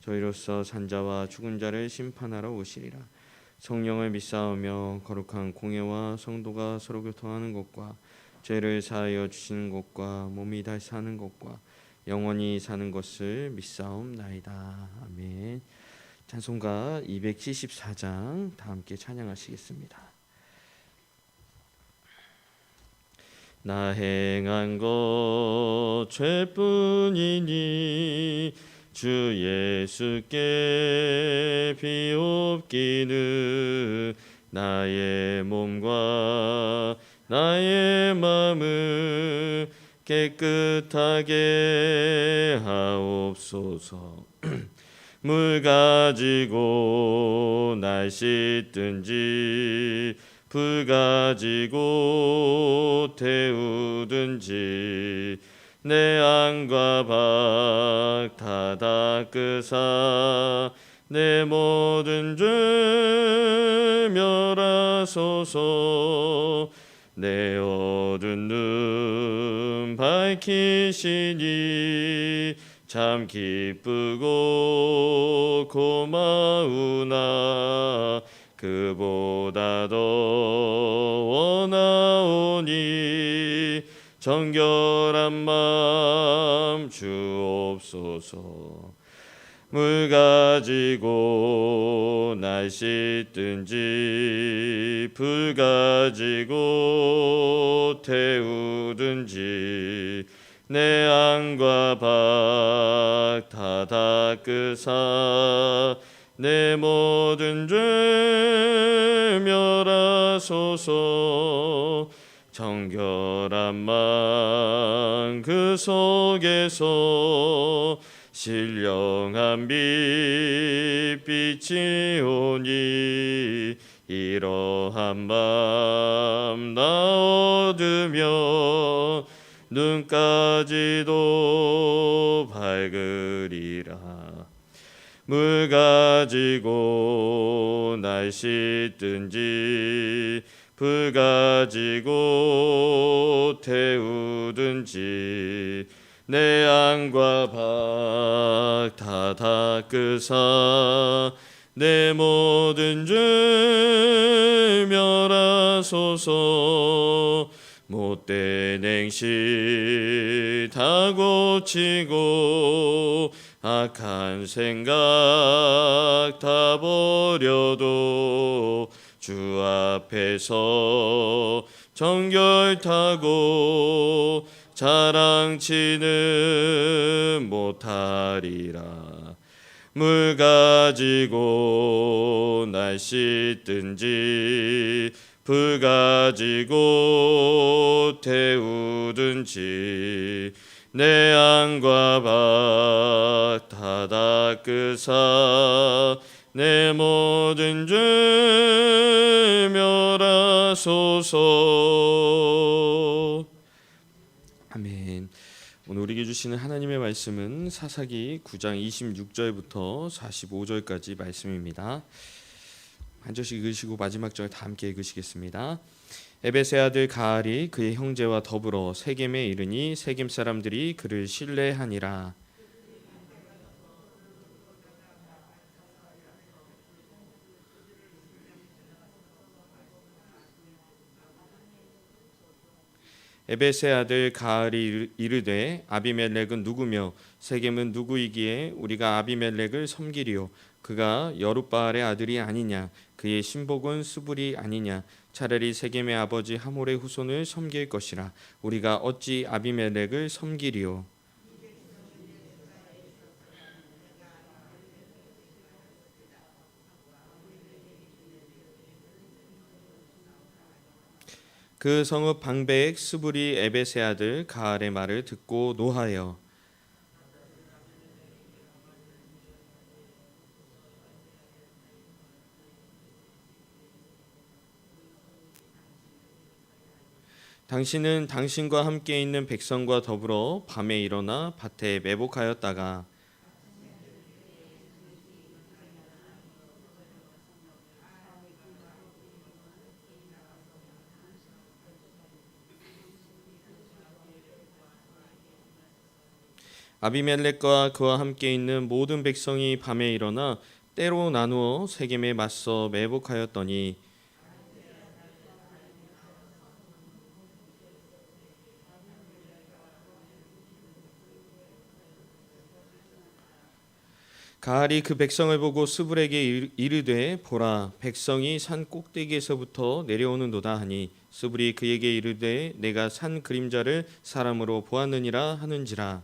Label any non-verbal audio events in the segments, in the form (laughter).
저희로서 산자와 죽은 자를 심판하러 오시리라. 성령을 믿사오며 거룩한 공예와 성도가 서로 교통하는 것과 죄를 사하여 주시는 것과 몸이 다시 사는 것과 영원히 사는 것을 믿사옵나이다. 아멘. 찬송가 274장 다 함께 찬양하시겠습니다. 나 행한 것 죄뿐이니 주 예수께 비옵기는 나의 몸과 나의 마음을 깨끗하게 하옵소서. (clears throat) 물 가지고 날 씻든지 불 가지고 태우든지 내 안과 밖 다 닦으사 내 모든 죄 멸하소서 내 어두운 눈 밝히시니 참 기쁘고 고마우나 그보다 더 원하오니 정결한 마음 주옵소서. 물 가지고 날 씻든지 불 가지고 태우든지 내 안과 밖 다 닦으사 내 모든 죄 멸하소서 정결한 마음 그 속에서 신령한 빛 빛이 오니 이러한 마음 나 얻으며 눈까지도 밝으리라. 물 가지고 날 씻든지 불 가지고 태우든지 내 안과 밖 다 닦으사 내 모든 죄 멸하소서 못된 행실 다 고치고 악한 생각 다 버려도 주 앞에서 정결타고 자랑치는 못하리라. 물 가지고 날 씻든지 불 가지고 태우든지 내 안과 밖다 닦으사 내 모든 죄 멸하소서 아멘. 오늘 우리에게 주시는 하나님의 말씀은 사사기 9장 26절부터 45절까지 말씀입니다. 한 절씩 읽으시고 마지막 절 다 함께 읽으시겠습니다. 에베세 아들 가알이 그의 형제와 더불어 세겜에 이르니 세겜 사람들이 그를 신뢰하니라. 에베세 아들 가알이 이르되 아비멜렉은 누구며 세겜은 누구이기에 우리가 아비멜렉을 섬기리요. 그가 여룻바알의 아들이 아니냐? 그의 신복은 수불이 아니냐? 차라리 세겜의 아버지 하몰의 후손을 섬길 것이라. 우리가 어찌 아비멜렉을 섬기리요 그 성읍 방백 스부리 에베세 아들 가알의 말을 듣고 노하여 당신은 당신과 함께 있는 백성과 더불어 밤에 일어나 밭에 매복하였다가 아비멜렉과 그와 함께 있는 모든 백성이 밤에 일어나 때로 나누어 세겜에 맞서 매복하였더니 가알이 그 백성을 보고 스불에게 이- 이르되 보라 백성이 산 꼭대기에서부터 내려오는도다 하니 스불이 그에게 이르되 내가 산 그림자를 사람으로 보았느니라 하는지라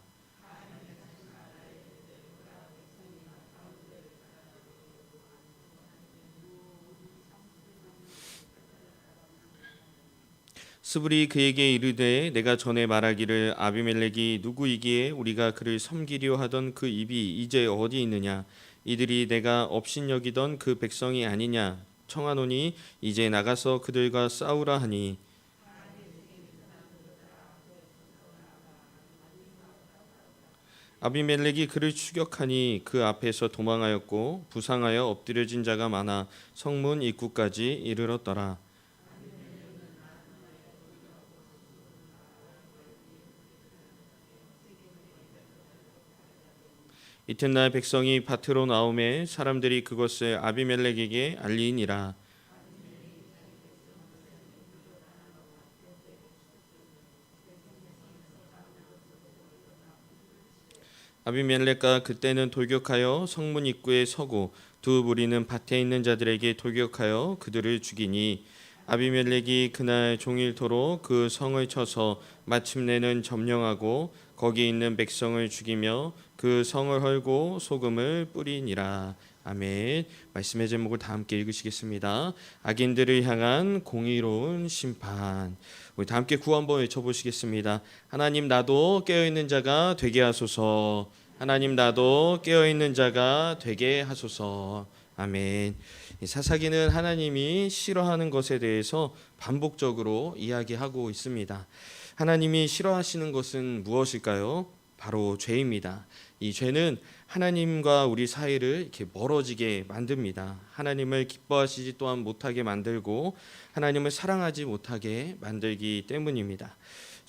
스불이 그에게 이르되 내가 전에 말하기를 아비멜렉이 누구이기에 우리가 그를 섬기려 하던 그 입이 이제 어디 있느냐? 이들이 내가 업신여기던 그 백성이 아니냐? 청하노니 이제 나가서 그들과 싸우라 하니. 아비멜렉이 그를 추격하니 그 앞에서 도망하였고 부상하여 엎드려진 자가 많아 성문 입구까지 이르렀더라 이튿날 백성이 밭으로 나오매 사람들이 그것을 아비멜렉에게 알리니라. 아비멜렉과 그때는 돌격하여 성문 입구에 서고 두 무리는 밭에 있는 자들에게 돌격하여 그들을 죽이니 아비멜렉이 그날 종일토록 그 성을 쳐서 마침내는 점령하고 거기 있는 백성을 죽이며 그 성을 헐고 소금을 뿌리니라. 아멘. 말씀의 제목을 다 함께 읽으시겠습니다. 악인들을 향한 공의로운 심판. 우리 다 함께 구호 한번 외쳐보시겠습니다. 하나님 나도 깨어 있는 자가 되게 하소서. 하나님 나도 깨어 있는 자가 되게 하소서. 아멘. 이 사사기는 하나님이 싫어하는 것에 대해서 반복적으로 이야기하고 있습니다. 하나님이 싫어하시는 것은 무엇일까요? 바로 죄입니다. 이 죄는 하나님과 우리 사이를 이렇게 멀어지게 만듭니다. 하나님을 기뻐하시지 또한 못하게 만들고 하나님을 사랑하지 못하게 만들기 때문입니다.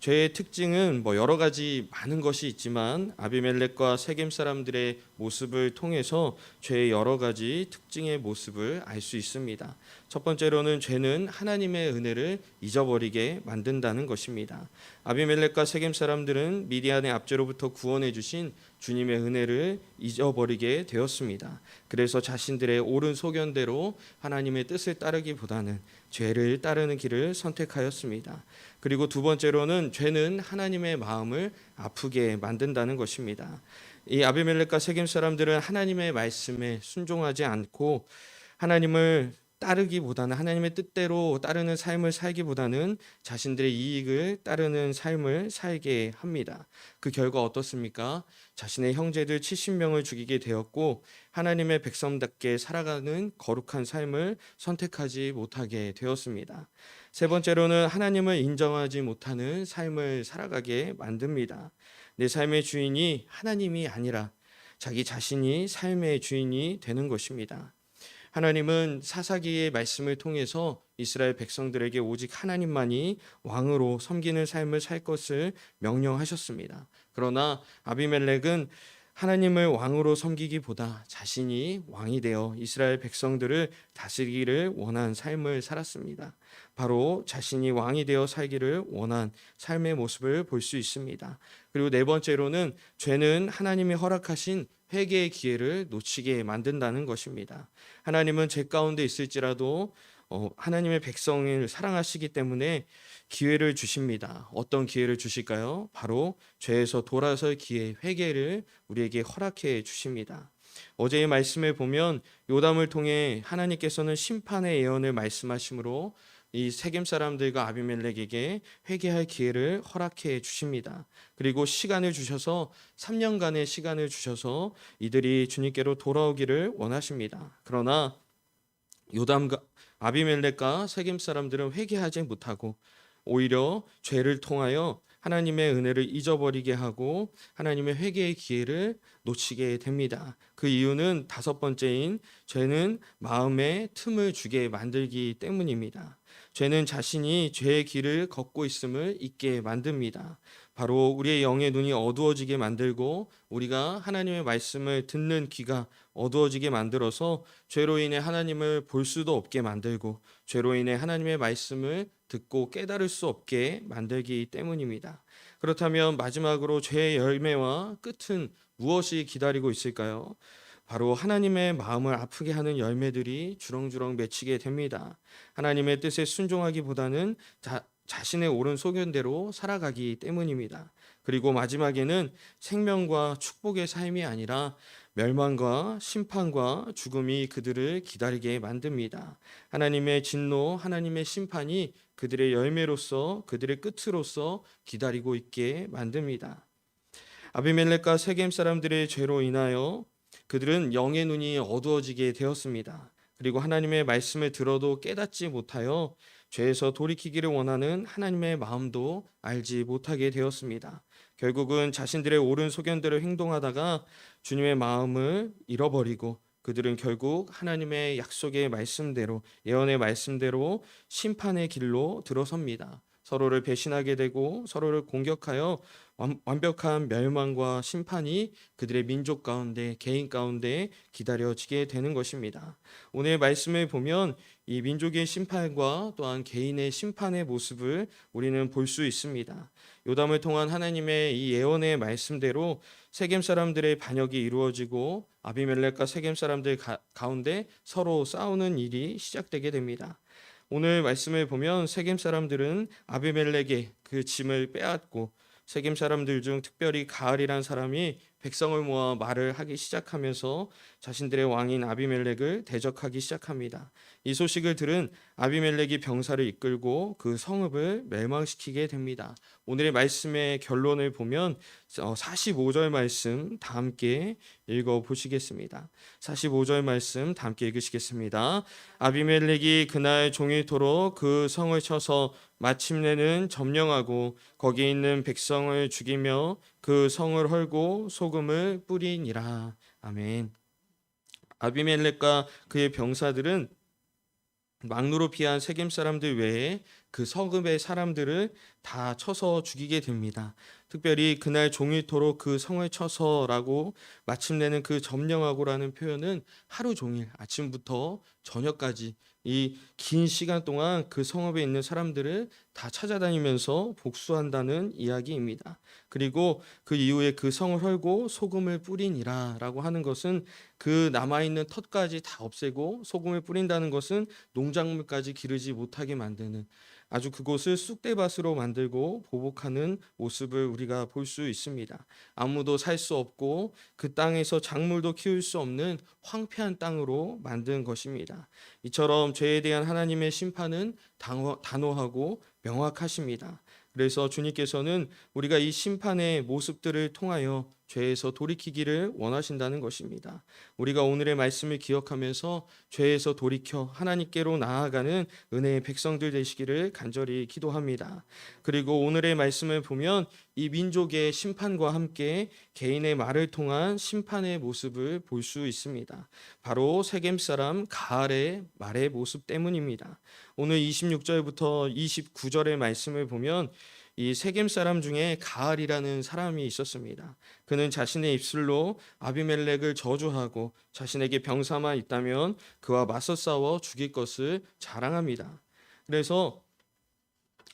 죄의 특징은 뭐 여러 가지 많은 것이 있지만 아비멜렉과 세겜 사람들의 모습을 통해서 죄의 여러 가지 특징의 모습을 알 수 있습니다. 첫 번째로는 죄는 하나님의 은혜를 잊어버리게 만든다는 것입니다. 아비멜렉과 세겜 사람들은 미디안의 압제로부터 구원해 주신 주님의 은혜를 잊어버리게 되었습니다. 그래서 자신들의 옳은 소견대로 하나님의 뜻을 따르기보다는 죄를 따르는 길을 선택하였습니다. 그리고 두 번째로는 죄는 하나님의 마음을 아프게 만든다는 것입니다. 이 아비멜렉과 세겜 사람들은 하나님의 말씀에 순종하지 않고 하나님을 따르기보다는 하나님의 뜻대로 따르는 삶을 살기보다는 자신들의 이익을 따르는 삶을 살게 합니다. 그 결과 어떻습니까? 자신의 형제들 70명을 죽이게 되었고 하나님의 백성답게 살아가는 거룩한 삶을 선택하지 못하게 되었습니다. 세 번째로는 하나님을 인정하지 못하는 삶을 살아가게 만듭니다. 내 삶의 주인이 하나님이 아니라 자기 자신이 삶의 주인이 되는 것입니다. 하나님은 사사기의 말씀을 통해서 이스라엘 백성들에게 오직 하나님만이 왕으로 섬기는 삶을 살 것을 명령하셨습니다. 그러나 아비멜렉은 하나님을 왕으로 섬기기보다 자신이 왕이 되어 이스라엘 백성들을 다스리기를 원한 삶을 살았습니다. 바로 자신이 왕이 되어 살기를 원한 삶의 모습을 볼 수 있습니다. 그리고 네 번째로는 죄는 하나님이 허락하신 회개의 기회를 놓치게 만든다는 것입니다. 하나님은 죄 가운데 있을지라도 어, 하나님의 백성을 사랑하시기 때문에 기회를 주십니다. 어떤 기회를 주실까요? 바로 죄에서 돌아설 기회, 회개를 우리에게 허락해 주십니다. 어제의 말씀에 보면 요담을 통해 하나님께서는 심판의 예언을 말씀하시므로 이 세겜 사람들과 아비멜렉에게 회개할 기회를 허락해 주십니다. 그리고 시간을 주셔서 3년간의 시간을 주셔서 이들이 주님께로 돌아오기를 원하십니다. 그러나 요담과 아비멜렉과 세겜 사람들은 회개하지 못하고 오히려 죄를 통하여 하나님의 은혜를 잊어버리게 하고 하나님의 회개의 기회를 놓치게 됩니다. 그 이유는 다섯 번째인 죄는 마음에 틈을 주게 만들기 때문입니다. 죄는 자신이 죄의 길을 걷고 있음을 잊게 만듭니다. 바로 우리의 영의 눈이 어두워지게 만들고 우리가 하나님의 말씀을 듣는 귀가 어두워지게 만들어서 죄로 인해 하나님을 볼 수도 없게 만들고 죄로 인해 하나님의 말씀을 듣고 깨달을 수 없게 만들기 때문입니다. 그렇다면 마지막으로 죄의 열매와 끝은 무엇이 기다리고 있을까요? 바로 하나님의 마음을 아프게 하는 열매들이 주렁주렁 맺히게 됩니다. 하나님의 뜻에 순종하기보다는 자, 자신의 옳은 소견대로 살아가기 때문입니다. 그리고 마지막에는 생명과 축복의 삶이 아니라 멸망과 심판과 죽음이 그들을 기다리게 만듭니다. 하나님의 진노, 하나님의 심판이 그들의 열매로서 그들의 끝으로서 기다리고 있게 만듭니다. 아비멜렉과 세겜 사람들의 죄로 인하여 그들은 영의 눈이 어두워지게 되었습니다. 그리고 하나님의 말씀을 들어도 깨닫지 못하여 죄에서 돌이키기를 원하는 하나님의 마음도 알지 못하게 되었습니다. 결국은 자신들의 옳은 소견대로 행동하다가 주님의 마음을 잃어버리고 그들은 결국 하나님의 약속의 말씀대로 예언의 말씀대로 심판의 길로 들어섭니다. 서로를 배신하게 되고 서로를 공격하여 완- 완벽한 멸망과 심판이 그들의 민족 가운데 개인 가운데 기다려지게 되는 것입니다. 오늘 말씀을 보면 이 민족의 심판과 또한 개인의 심판의 모습을 우리는 볼 수 있습니다. 요담을 통한 하나님의 이 예언의 말씀대로 세겜 사람들의 반역이 이루어지고 아비멜렉과 세겜 사람들 가, 가운데 서로 싸우는 일이 시작되게 됩니다. 오늘 말씀을 보면 세겜 사람들은 아비멜렉의 그 짐을 빼앗고 세겜 사람들 중 특별히 가을이란 사람이 백성을 모아 말을 하기 시작하면서 자신들의 왕인 아비멜렉을 대적하기 시작합니다. 이 소식을 들은 아비멜렉이 병사를 이끌고 그 성읍을 멸망시키게 됩니다. 오늘의 말씀의 결론을 보면 45절 말씀 다 함께 읽어 보시겠습니다. 45절 말씀 다 함께 읽으시겠습니다. 아비멜렉이 그날 종일토록 그 성을 쳐서 마침내는 점령하고 거기 있는 백성을 죽이며 그 성을 헐고 소금을 뿌리니라. 아멘. 아비멜렉과 그의 병사들은 막루로 피한 세겜 사람들 외에 그 성읍의 사람들을 다 쳐서 죽이게 됩니다. 특별히 그날 종일토록 그 성을 쳐서라고 마침내는 그 점령하고라는 표현은 하루 종일 아침부터 저녁까지 이 긴 시간 동안 그 성읍에 있는 사람들을 다 찾아다니면서 복수한다는 이야기입니다. 그리고 그 이후에 그 성을 헐고 소금을 뿌리니라라고 하는 것은 그 남아 있는 텃까지 다 없애고 소금을 뿌린다는 것은 농작물까지 기르지 못하게 만드는 아주 그곳을 쑥대밭으로 만들고 보복하는 모습을 우리가 볼 수 있습니다. 아무도 살 수 없고 그 땅에서 작물도 키울 수 없는 황폐한 땅으로 만든 것입니다. 이처럼 죄에 대한 하나님의 심판은 단호- 단호하고 명확하십니다. 그래서 주님께서는 우리가 이 심판의 모습들을 통하여 죄에서 돌이키기를 원하신다는 것입니다. 우리가 오늘의 말씀을 기억하면서 죄에서 돌이켜 하나님께로 나아가는 은혜의 백성들 되시기를 간절히 기도합니다. 그리고 오늘의 말씀을 보면 이 민족의 심판과 함께 개인의 말을 통한 심판의 모습을 볼 수 있습니다. 바로 세겜 사람 가알의 말의 모습 때문입니다. 오늘 26절부터 29절의 말씀을 보면 이 세겜 사람 중에 가알이라는 사람이 있었습니다. 그는 자신의 입술로 아비멜렉을 저주하고 자신에게 병사만 있다면 그와 맞서 싸워 죽일 것을 자랑합니다. 그래서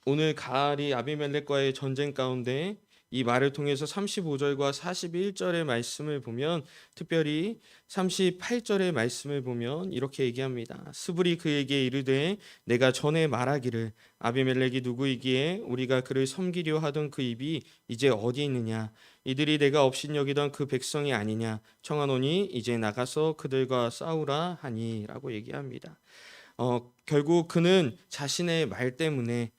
오늘 가알이 아비멜렉과의 전쟁 가운데 이 말을 통해서 35절과 41절의 말씀을 보면 특별히 38절의 말씀을 보면 이렇게 얘기합니다. 스불이 그에게 이르되 내가 전에 말하기를 아비멜렉이 누구이기에 우리가 그를 섬기려 하던 그 입이 이제 어디 있느냐 이들이 내가 업신여기던 그 백성이 아니냐 청하노니 이제 나가서 그들과 싸우라 하니라고 얘기합니다. 어, 결국 그는 자신의 말 때문에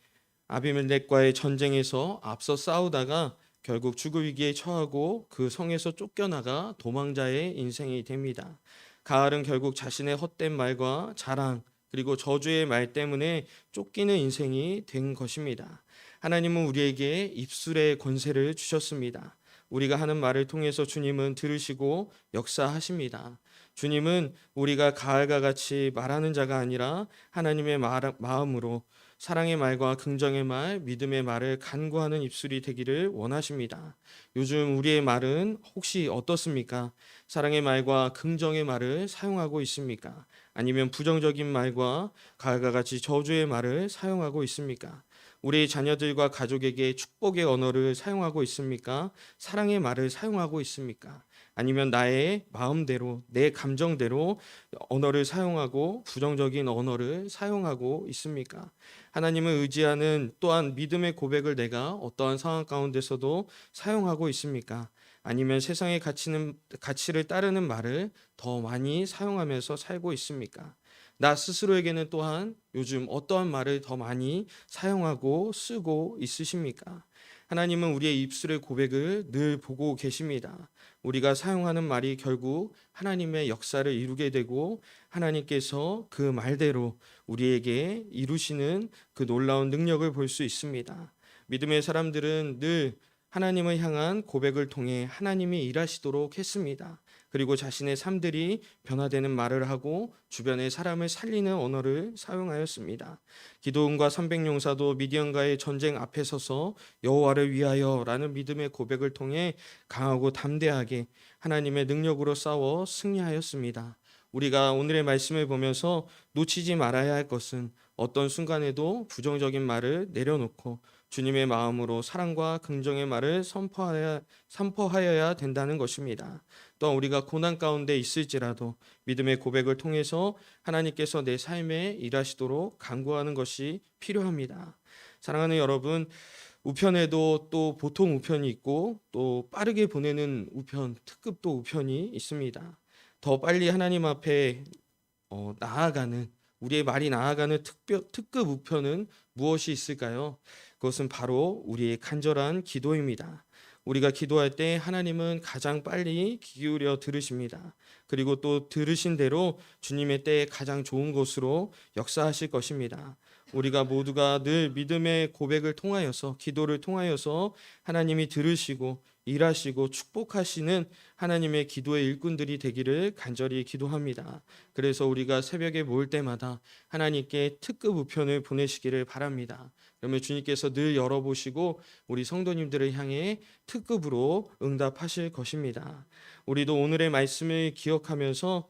아비멜렉과의 전쟁에서 앞서 싸우다가 결국 죽을 위기에 처하고 그 성에서 쫓겨나가 도망자의 인생이 됩니다. 가을은 결국 자신의 헛된 말과 자랑 그리고 저주의 말 때문에 쫓기는 인생이 된 것입니다. 하나님은 우리에게 입술의 권세를 주셨습니다. 우리가 하는 말을 통해서 주님은 들으시고 역사하십니다. 주님은 우리가 가을과 같이 말하는 자가 아니라 하나님의 말, 마음으로 사랑의 말과 긍정의 말, 믿음의 말을 간구하는 입술이 되기를 원하십니다. 요즘 우리의 말은 혹시 어떻습니까? 사랑의 말과 긍정의 말을 사용하고 있습니까? 아니면 부정적인 말과 가을과 같이 저주의 말을 사용하고 있습니까? 우리 자녀들과 가족에게 축복의 언어를 사용하고 있습니까? 사랑의 말을 사용하고 있습니까? 아니면 나의 마음대로 내 감정대로 언어를 사용하고 부정적인 언어를 사용하고 있습니까? 하나님을 의지하는 또한 믿음의 고백을 내가 어떠한 상황 가운데서도 사용하고 있습니까? 아니면 세상의 가치는 가치를 따르는 말을 더 많이 사용하면서 살고 있습니까? 나 스스로에게는 또한 요즘 어떠한 말을 더 많이 사용하고 쓰고 있으십니까? 하나님은 우리의 입술의 고백을 늘 보고 계십니다. 우리가 사용하는 말이 결국 하나님의 역사를 이루게 되고 하나님께서 그 말대로 우리에게 이루시는 그 놀라운 능력을 볼 수 있습니다. 믿음의 사람들은 늘 하나님을 향한 고백을 통해 하나님이 일하시도록 했습니다. 그리고 자신의 삶들이 변화되는 말을 하고 주변의 사람을 살리는 언어를 사용하였습니다. 기도원과 300용사도 미디언과의 전쟁 앞에 서서 여호와를 위하여라는 믿음의 고백을 통해 강하고 담대하게 하나님의 능력으로 싸워 승리하였습니다. 우리가 오늘의 말씀을 보면서 놓치지 말아야 할 것은 어떤 순간에도 부정적인 말을 내려놓고 주님의 마음으로 사랑과 긍정의 말을 선포하여, 선포하여야 된다는 것입니다. 또한 우리가 고난 가운데 있을지라도 믿음의 고백을 통해서 하나님께서 내 삶에 일하시도록 간구하는 것이 필요합니다. 사랑하는 여러분, 우편에도 또 보통 우편이 있고 또 빠르게 보내는 우편, 특급도 우편이 있습니다. 더 빨리 하나님 앞에 어, 나아가는 우리의 말이 나아가는 특별, 특급 우편은 무엇이 있을까요? 그것은 바로 우리의 간절한 기도입니다. 우리가 기도할 때 하나님은 가장 빨리 귀 기울여 들으십니다. 그리고 또 들으신 대로 주님의 때에 가장 좋은 곳으로 역사하실 것입니다. 우리가 모두가 늘 믿음의 고백을 통하여서 기도를 통하여서 하나님이 들으시고 일하시고 축복하시는 하나님의 기도의 일꾼들이 되기를 간절히 기도합니다. 그래서 우리가 새벽에 모일 때마다 하나님께 특급 우편을 보내시기를 바랍니다. 그러면 주님께서 늘 열어보시고 우리 성도님들을 향해 특급으로 응답하실 것입니다. 우리도 오늘의 말씀을 기억하면서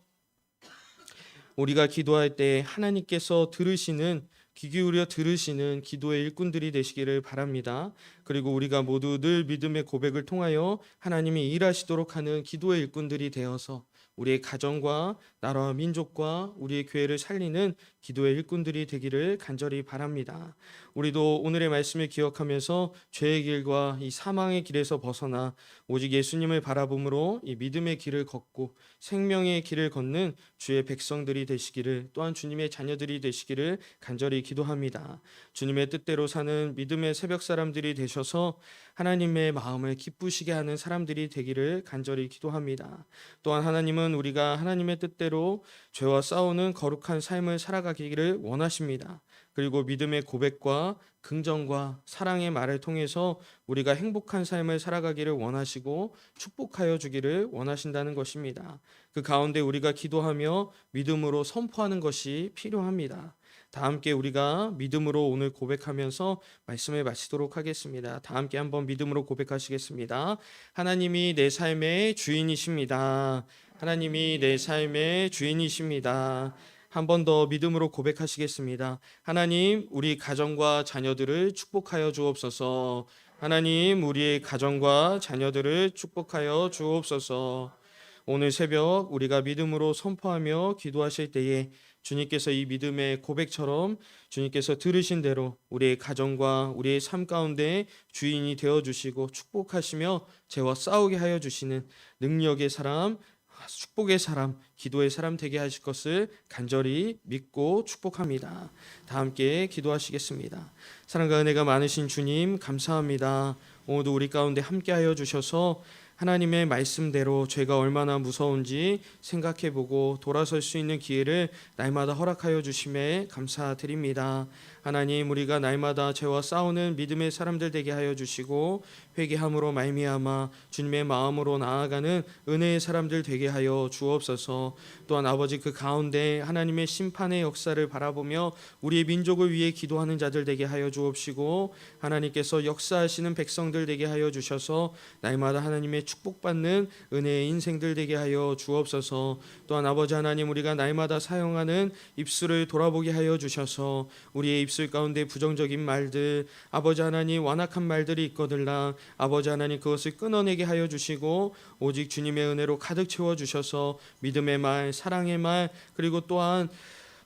우리가 기도할 때 하나님께서 들으시는 귀 기울여 들으시는 기도의 일꾼들이 되시기를 바랍니다. 그리고 우리가 모두 늘 믿음의 고백을 통하여 하나님이 일하시도록 하는 기도의 일꾼들이 되어서 우리의 가정과 나라와 민족과 우리의 교회를 살리는 기도의 일꾼들이 되기를 간절히 바랍니다. 우리도 오늘의 말씀을 기억하면서 죄의 길과 이 사망의 길에서 벗어나 오직 예수님을 바라봄으로 이 믿음의 길을 걷고 생명의 길을 걷는 주의 백성들이 되시기를 또한 주님의 자녀들이 되시기를 간절히 기도합니다. 주님의 뜻대로 사는 믿음의 새벽 사람들이 되셔서 하나님의 마음을 기쁘시게 하는 사람들이 되기를 간절히 기도합니다. 또한 하나님은 우리가 하나님의 뜻대로 죄와 싸우는 거룩한 삶을 살아가기를 원하십니다. 그리고 믿음의 고백과 긍정과 사랑의 말을 통해서 우리가 행복한 삶을 살아가기를 원하시고 축복하여 주기를 원하신다는 것입니다. 그 가운데 우리가 기도하며 믿음으로 선포하는 것이 필요합니다. 다 함께 우리가 믿음으로 오늘 고백하면서 말씀을 마치도록 하겠습니다. 다 함께 한번 믿음으로 고백하시겠습니다. 하나님이 내 삶의 주인이십니다. 하나님이 내 삶의 주인이십니다. 한 번 더 믿음으로 고백하시겠습니다. 하나님, 우리 가정과 자녀들을 축복하여 주옵소서. 하나님, 우리의 가정과 자녀들을 축복하여 주옵소서. 오늘 새벽 우리가 믿음으로 선포하며 기도하실 때에 주님께서 이 믿음의 고백처럼 주님께서 들으신 대로 우리의 가정과 우리의 삶 가운데 주인이 되어 주시고 축복하시며 죄와 싸우게 하여 주시는 능력의 사람 축복의 사람, 기도의 사람 되게 하실 것을 간절히 믿고 축복합니다. 다 함께 기도하시겠습니다. 사랑과 은혜가 많으신 주님 감사합니다. 오늘도 우리 가운데 함께하여 주셔서 하나님의 말씀대로 죄가 얼마나 무서운지 생각해보고 돌아설 수 있는 기회를 날마다 허락하여 주심에 감사드립니다. 하나님 우리가 날마다 죄와 싸우는 믿음의 사람들 되게 하여 주시고 회개함으로 말미암아 주님의 마음으로 나아가는 은혜의 사람들 되게 하여 주옵소서. 또한 아버지 그 가운데 하나님의 심판의 역사를 바라보며 우리의 민족을 위해 기도하는 자들 되게 하여 주옵시고 하나님께서 역사하시는 백성들 되게 하여 주셔서 날마다 하나님의 축복받는 은혜의 인생들 되게 하여 주옵소서. 또한 아버지 하나님 우리가 날마다 사용하는 입술을 돌아보게 하여 주셔서 우리의 입술 가운데 부정적인 말들 아버지 하나님 완악한 말들이 있거들라. 아버지 하나님 그것을 끊어내게 하여 주시고 오직 주님의 은혜로 가득 채워 주셔서 믿음의 말 사랑의 말 그리고 또한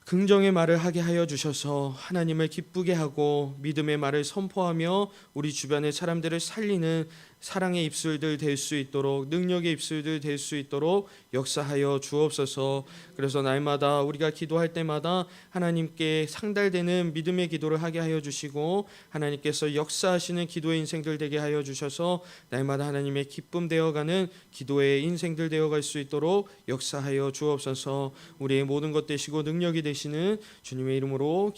긍정의 말을 하게 하여 주셔서 하나님을 기쁘게 하고 믿음의 말을 선포하며 우리 주변의 사람들을 살리는 사랑의 입술들 될 수 있도록 능력의 입술들 될 수 있도록 역사하여 주옵소서. 그래서 날마다 우리가 기도할 때마다 하나님께 상달되는 믿음의 기도를 하게 하여 주시고 하나님께서 역사하시는 기도의 인생들 되게 하여 주셔서 날마다 하나님의 기쁨 되어가는 기도의 인생들 되어갈 수 있도록 역사하여 주옵소서. 우리의 모든 것 되시고 능력이 되시는 주님의 이름으로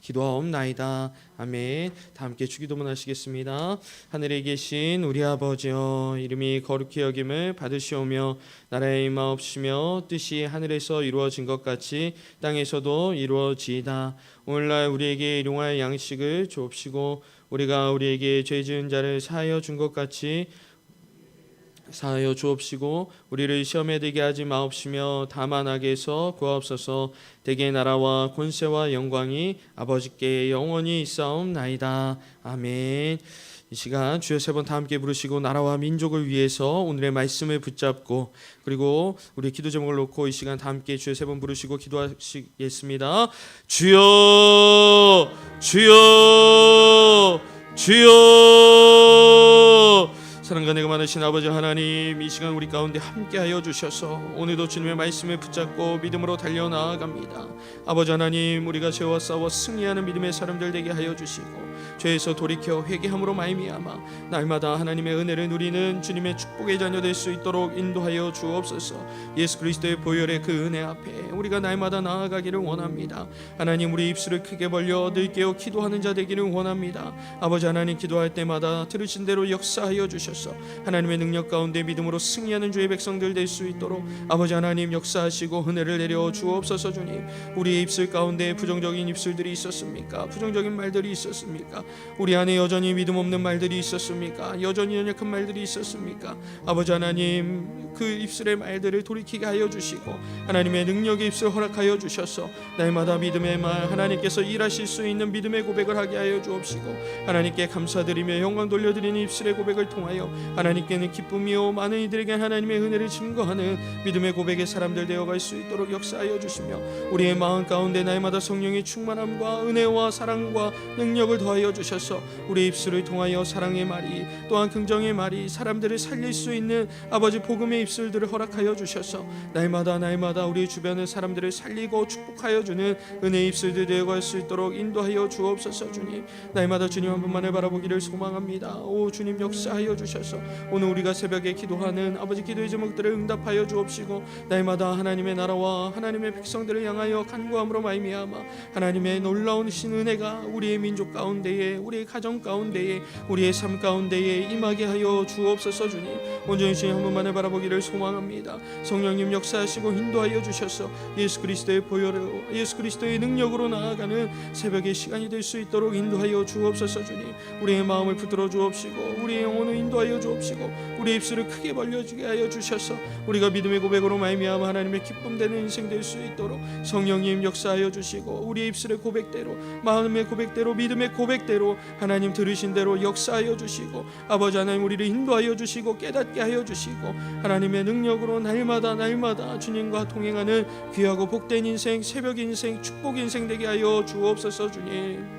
기도하옵나이다. 아멘. 다 함께 주기도문 하시겠습니다. 하늘에 계신 우리 아버지여 이름이 거룩히 여김을 받으시오며 나라의 임하옵시며 뜻이 하늘에서 이루어진 것 같이 땅에서도 이루어지이다. 오늘날 우리에게 일용할 양식을 주옵시고 우리가 우리에게 죄 지은 자를 사하여 준 것 같이 사하여 주옵시고 우리를 시험에 들게 하지 마옵시며 다만 악에서 구하옵소서. 대개 나라와 권세와 영광이 아버지께 영원히 있사옵나이다. 아멘. 이 시간 주여 세 번 다 함께 부르시고 나라와 민족을 위해서 오늘의 말씀을 붙잡고 그리고 우리 기도 제목을 놓고 이 시간 다 함께 주여 세 번 부르시고 기도하시겠습니다. 주여 주여 주여 내가 많으신 아버지 하나님 이 시간 우리 가운데 함께하여 주셔서 오늘도 주님의 말씀을 붙잡고 믿음으로 달려 나아갑니다. 아버지 하나님 우리가 죄와 싸워 승리하는 믿음의 사람들 되게 하여 주시고 죄에서 돌이켜 회개함으로 말미암아 날마다 하나님의 은혜를 누리는 주님의 축복의 자녀 될 수 있도록 인도하여 주옵소서. 예수 그리스도의 보혈의 그 은혜 앞에 우리가 날마다 나아가기를 원합니다. 하나님 우리 입술을 크게 벌려 늘 깨어 기도하는 자 되기를 원합니다. 아버지 하나님 기도할 때마다 들으신 대로 역사하여 주셔서 하나님의 능력 가운데 믿음으로 승리하는 주의 백성들 될 수 있도록 아버지 하나님 역사하시고 은혜를 내려 주옵소서 주님. 우리의 입술 가운데 부정적인 입술들이 있었습니까? 부정적인 말들이 있었습니까? 우리 안에 여전히 믿음 없는 말들이 있었습니까? 여전히 연약한 말들이 있었습니까? 아버지 하나님 그 입술의 말들을 돌이키게 하여 주시고 하나님의 능력의 입술 허락하여 주셔서 날마다 믿음의 말 하나님께서 일하실 수 있는 믿음의 고백을 하게 하여 주옵시고 하나님께 감사드리며 영광 돌려드리는 입술의 고백을 통하여 하나님께는 기쁨이요 많은 이들에게 하나님의 은혜를 증거하는 믿음의 고백의 사람들 되어갈 수 있도록 역사하여 주시며 우리의 마음 가운데 날마다 성령의 충만함과 은혜와 사랑과 능력을 더하여 주셔서 우리 입술을 통하여 사랑의 말이 또한 긍정의 말이 사람들을 살릴 수 있는 아버지 복음의 입술들을 허락하여 주셔서 날마다 날마다 우리 주변의 사람들을 살리고 축복하여 주는 은혜의 입술들 되어갈 수 있도록 인도하여 주옵소서 주님. 날마다 주님 한 분만을 바라보기를 소망합니다. 오 주님 역사하여 주셔서 오늘 우리가 새벽에 기도하는 아버지 기도의 제목들을 응답하여 주옵시고 날마다 하나님의 나라와 하나님의 백성들을 향하여 간구함으로 말미암아 하나님의 놀라운 신 은혜가 우리의 민족 가운데에 우리의 가정 가운데에 우리의 삶 가운데에 임하게 하여 주옵소서 주님. 온전히 주님 한 분만을 바라보기를 소망합니다. 성령님 역사하시고 인도하여 주셔서 예수 그리스도의 보혈로 예수 그리스도의 능력으로 나아가는 새벽의 시간이 될 수 있도록 인도하여 주옵소서 주님. 우리의 마음을 붙들어 주옵시고 우리의 영혼을 인도하여 주옵시고 우리 입술을 크게 벌려주게 하여 주셔서 우리가 믿음의 고백으로 말미암아 하나님의 기쁨 되는 인생 될 수 있도록 성령님 역사하여 주시고 우리 입술의 고백대로 마음의 고백대로 믿음의 고백대로 하나님 들으신 대로 역사하여 주시고 아버지 하나님 우리를 인도하여 주시고 깨닫게 하여 주시고 하나님의 능력으로 날마다 날마다 주님과 동행하는 귀하고 복된 인생 새벽 인생 축복 인생 되게 하여 주옵소서 주님